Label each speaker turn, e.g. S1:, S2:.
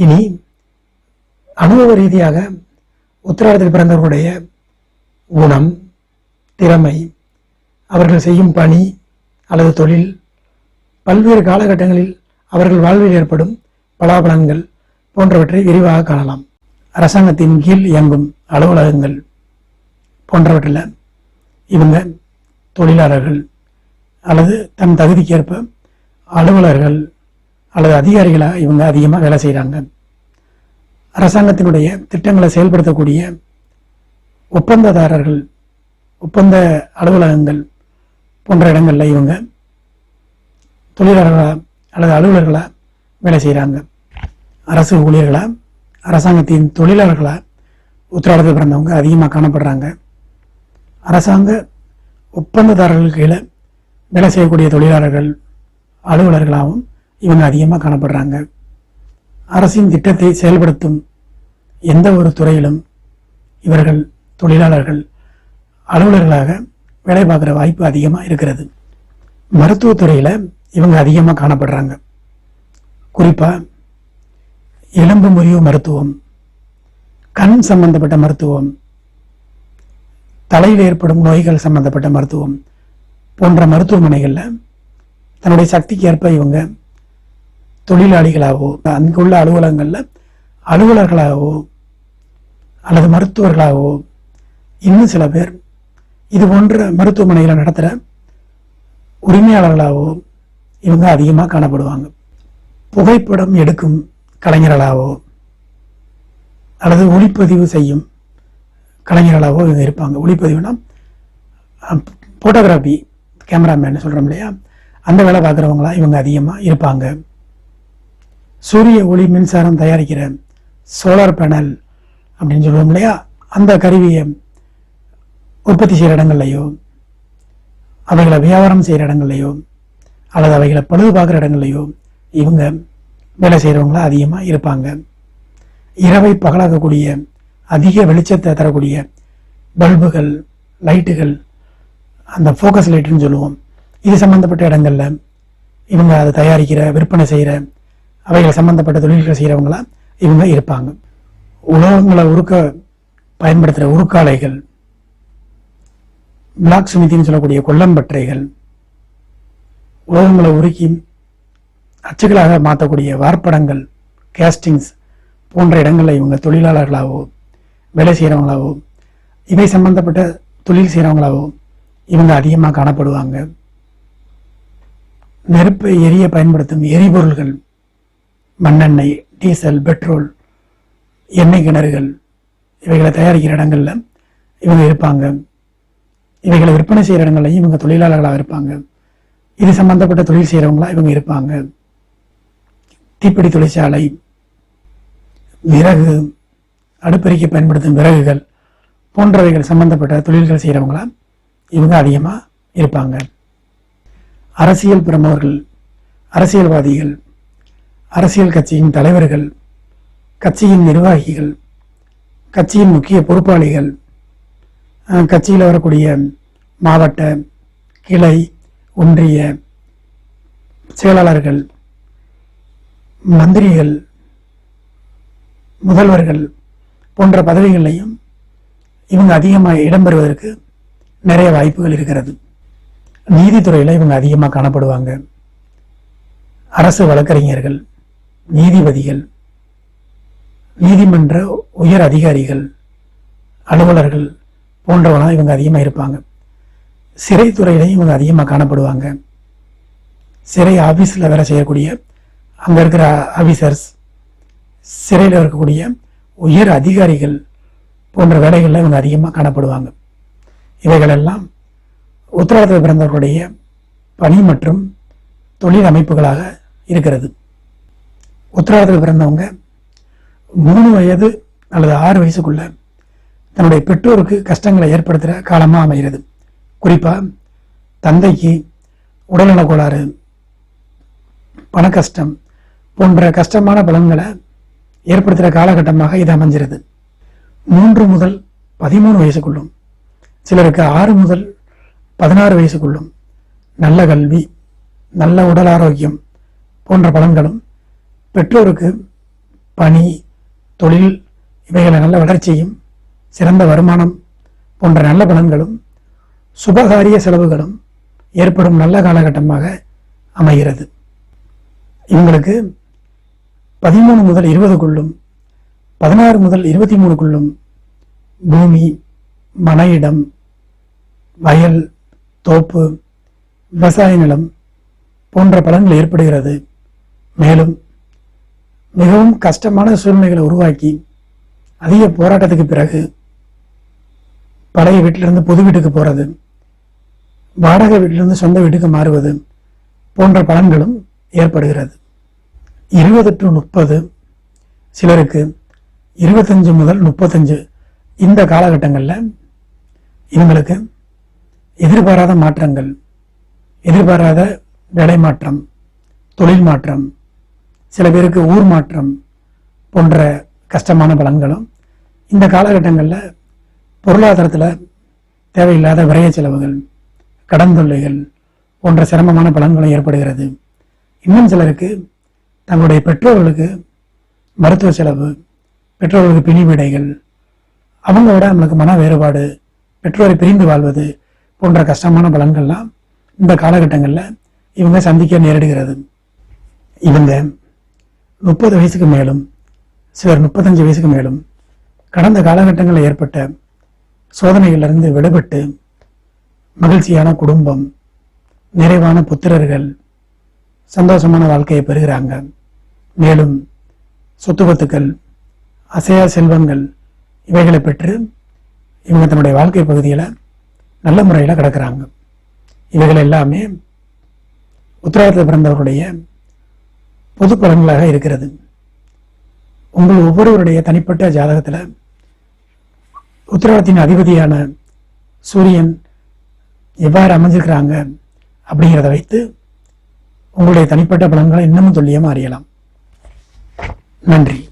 S1: இனி அனுபவ ரீதியாக உத்திராடத்தில் பிறந்தவர்களுடைய குணம் திறமை அவர்கள் செய்யும் பணி அல்லது தொழில் பல்வேறு காலகட்டங்களில் அவர்கள் வாழ்வில் ஏற்படும் பலாபலன்கள் போன்றவற்றை விரிவாக காணலாம். அரசாங்கத்தின் கீழ் இயங்கும் அலுவலகங்கள் போன்றவற்றில் இவங்க தொழிலாளர்கள் அல்லது தன் தகுதிக்கேற்ப அலுவலர்கள் அல்லது அதிகாரிகளாக இவங்க அதிகமாக வேலை செய்கிறாங்க அரசாங்கத்தினுடைய திட்டங்களை செயல்படுத்தக்கூடிய ஒப்பந்ததாரர்கள் ஒப்பந்த அலுவலகங்கள் போன்ற இடங்களில் இவங்க தொழிலாளர்களா அல்லது அலுவலர்களாக வேலை செய்கிறாங்க அரசு ஊழியர்களாக அரசாங்கத்தின் தொழிலாளர்களாக உத்தரவாதத்தில் பிறந்தவங்க அதிகமாக காணப்படுறாங்க. அரசாங்க ஒப்பந்ததாரர்கள் கீழே வேலை செய்யக்கூடிய தொழிலாளர்கள் அலுவலர்களாகவும் இவங்க அதிகமாக காணப்படுறாங்க. அரசின் திட்டத்தை செயல்படுத்தும் எந்த ஒரு துறையிலும் இவர்கள் தொழிலாளர்கள் அலுவலர்களாக வேலை பார்க்குற வாய்ப்பு அதிகமாக இருக்கிறது. மருத்துவத்துறையில் இவங்க அதிகமாக காணப்படுறாங்க. குறிப்பாக எலும்பு முறிவு மருத்துவம் கண் சம்பந்தப்பட்ட மருத்துவம் தலையில் ஏற்படும் நோய்கள் சம்பந்தப்பட்ட மருத்துவம் போன்ற மருத்துவமனைகளில் தன்னுடைய சக்திக்கு ஏற்ப இவங்க தொழிலாளிகளாகவோ அங்குள்ள அலுவலகங்களில் அலுவலர்களாகவோ அல்லது மருத்துவர்களாகவோ இன்னும் சில பேர் இது போன்ற மருத்துவமனைகளை நடத்துகிற உரிமையாளர்களாகவோ இவங்க அதிகமாக காணப்படுவாங்க. புகைப்படம் எடுக்கும் கலைஞர்களாகவோ அல்லது ஒளிப்பதிவு செய்யும் கலைஞர்களாகவோ இவங்க இருப்பாங்க. ஒளிப்பதிவுனா ஃபோட்டோகிராஃபி கேமராமேன் சொல்கிறோம் இல்லையா? அந்த வேலை பார்க்குறவங்களாம் இவங்க அதிகமாக இருப்பாங்க. சூரிய ஒளி மின்சாரம் தயாரிக்கிற சோலார் பேனல் அப்படின்னு சொல்லுவோம் இல்லையா? அந்த கருவியை உற்பத்தி செய்கிற இடங்கள்லையோ அவைகளை வியாபாரம் செய்கிற இடங்கள்லையோ அல்லது அவைகளை பழுது பார்க்குற இடங்கள்லையோ இவங்க வேலை செய்கிறவங்களா அதிகமாக இருப்பாங்க. இரவை பகலாக்கக்கூடிய அதிக வெளிச்சத்தை தரக்கூடிய பல்புகள் லைட்டுகள் அந்த ஃபோக்கஸ் லைட்டுன்னு சொல்லுவோம். இது சம்மந்தப்பட்ட இடங்கள்ல இவங்க அதை தயாரிக்கிற விற்பனை செய்கிற அவைகளை சம்பந்தப்பட்ட தொழில்களை செய்கிறவங்களாம் இவங்க இருப்பாங்க. உலோகங்களை உருக்க பயன்படுத்துகிற உருக்காலைகள் பிளாக் சுமிதின்னு சொல்லக்கூடிய கொல்லம்பற்றைகள் உலோகங்களை உருக்கி அச்சுகளாக மாற்றக்கூடிய வார்ப்படங்கள் கேஸ்டிங்ஸ் போன்ற இடங்களில் இவங்க தொழிலாளர்களாகவோ வேலை செய்கிறவங்களாகவோ இவை சம்பந்தப்பட்ட தொழில் செய்கிறவங்களாகவோ இவங்க அதிகமாக காணப்படுவாங்க. நெருப்பை எரிய பயன்படுத்தும் எரிபொருள்கள் மண்ணெண்ணெய் டீசல் பெட்ரோல் எண்ணெய் கிணறுகள் இவைகளை தயாரிக்கிற இடங்கள்ல இவங்க இருப்பாங்க. இவைகளை விற்பனை செய்கிற இடங்கள்லையும் இவங்க தொழிலாளர்களாக இருப்பாங்க. இது சம்பந்தப்பட்ட தொழில் செய்கிறவங்களா இவங்க இருப்பாங்க. தீப்பிடி தொழிற்சாலை விறகு அடுப்பெருக்கி பயன்படுத்தும் விறகுகள் போன்றவைகள் சம்பந்தப்பட்ட தொழில்கள் செய்கிறவங்களா இவங்க அதிகமாக இருப்பாங்க. அரசியல் பிரமுகர்கள் அரசியல்வாதிகள் அரசியல் கட்சியின் தலைவர்கள் கட்சியின் நிர்வாகிகள் கட்சியின் முக்கிய பொறுப்பாளிகள் கட்சியில் வரக்கூடிய மாவட்ட கிளை ஒன்றிய செயலாளர்கள் மந்திரிகள் முதல்வர்கள் போன்ற பதவிகளையும் இவங்க அதிகமாக இடம்பெறுவதற்கு நிறைய வாய்ப்புகள் இருக்கிறது. நீதித்துறையில் இவங்க அதிகமாக காணப்படுவாங்க. அரசு வழக்கறிஞர்கள் நீதிபதிகள் நீதிமன்ற உயர் அதிகாரிகள் அலுவலர்கள் போன்றவங்களாம் இவங்க அதிகமாக இருப்பாங்க. சிறைத்துறையிலையும் இவங்க அதிகமாக காணப்படுவாங்க. சிறை ஆஃபீஸில் வேலை செய்யக்கூடிய அங்கே இருக்கிற ஆஃபீஸர்ஸ் சிறையில் இருக்கக்கூடிய உயர் அதிகாரிகள் போன்ற வேலைகளில் இவங்க அதிகமாக காணப்படுவாங்க. இவைகளெல்லாம் உத்தரவாதத்தில் பிறந்தவர்களுடைய பணி மற்றும் தொழில் அமைப்புகளாக இருக்கிறது. உத்தரவாதத்தில் பிறந்தவங்க மூணு வயது அல்லது ஆறு வயசுக்குள்ள தன்னுடைய பெற்றோருக்கு கஷ்டங்களை ஏற்படுத்துகிற காலமாக அமைகிறது. குறிப்பாக தந்தைக்கு உடல்நலக் கோளாறு பண கஷ்டம் போன்ற கஷ்டமான பலன்களை ஏற்படுத்துகிற காலகட்டமாக இது அமைஞ்சிருது. மூன்று முதல் பதிமூணு வயசுக்குள்ளும் சிலருக்கு ஆறு முதல் பதினாறு வயசுக்குள்ளும் நல்ல கல்வி நல்ல உடல் ஆரோக்கியம் போன்ற பலன்களும் பெற்றோருக்கு பணி தொழில் இவைகளை நல்ல வளர்ச்சியும் சிறந்த வருமானம் போன்ற நல்ல பலன்களும் சுபகாரிய செலவுகளும் ஏற்படும் நல்ல காலகட்டமாக அமைகிறது. இவங்களுக்கு பதிமூணு முதல் இருபதுக்குள்ளும் பதினாறு முதல் இருபத்தி மூணுக்குள்ளும் பூமி மன இடம் வயல் தோப்பு விவசாய நிலம் போன்ற பலன்கள் ஏற்படுகிறது. மேலும் மிகவும் கஷ்டமான சூழ்நிலைகளை உருவாக்கி அதிக போராட்டத்துக்கு பிறகு பழைய வீட்டிலிருந்து புது வீட்டுக்கு போகிறது வாடகை வீட்டிலிருந்து சொந்த வீட்டுக்கு மாறுவது போன்ற பலன்களும் ஏற்படுகிறது. இருபது டு முப்பது சிலருக்கு இருபத்தஞ்சு முதல் முப்பத்தஞ்சு இந்த காலகட்டங்களில் இவங்களுக்கு எதிர்பாராத மாற்றங்கள் எதிர்பாராத வேலை மாற்றம் தொழில் மாற்றம் சில பேருக்கு ஊர் மாற்றம் போன்ற கஷ்டமான பலன்களும் இந்த காலகட்டங்களில் பொருளாதாரத்தில் தேவையில்லாத விரைய செலவுகள் கடன் தொல்லைகள் போன்ற சிரமமான பலன்களும் ஏற்படுகிறது. இன்னும் சிலருக்கு தங்களுடைய பெற்றோர்களுக்கு மருத்துவ செலவு பெற்றோர்களுக்கு பிணிவிடைகள் அவங்களோட நம்மளுக்கு மன வேறுபாடு பெற்றோரை பிரிந்து வாழ்வது போன்ற கஷ்டமான பலன்கள்லாம் இந்த காலகட்டங்களில் இவங்க சந்திக்க நேரிடுகிறது. இவங்க முப்பது வயசுக்கு மேலும் சிலர் முப்பத்தஞ்சு வயசுக்கு மேலும் கடந்த காலகட்டங்களில் ஏற்பட்ட சோதனைகளிலிருந்து விடுபட்டு மகிழ்ச்சியான குடும்பம் நிறைவான புத்திரர்கள் சந்தோஷமான வாழ்க்கையை பெறுகிறாங்க. மேலும் சொத்துபத்துக்கள் அசையா செல்வங்கள் இவைகளை பெற்று இவங்க தன்னுடைய வாழ்க்கை பகுதியில் நல்ல முறையில் கிடக்கிறாங்க. இவைகள் எல்லாமே உத்தரவாதத்தில் பிறந்தவருடைய பொது பலன்களாக இருக்கிறது. உங்கள் ஒவ்வொருவருடைய தனிப்பட்ட ஜாதகத்தில் உத்தரவாதத்தின் அதிபதியான சூரியன் எவ்வாறு அமைஞ்சிருக்கிறாங்க அப்படிங்கிறத வைத்து உங்களுடைய தனிப்பட்ட பலன்களை இன்னமும் துல்லியமாக அறியலாம். நன்றி.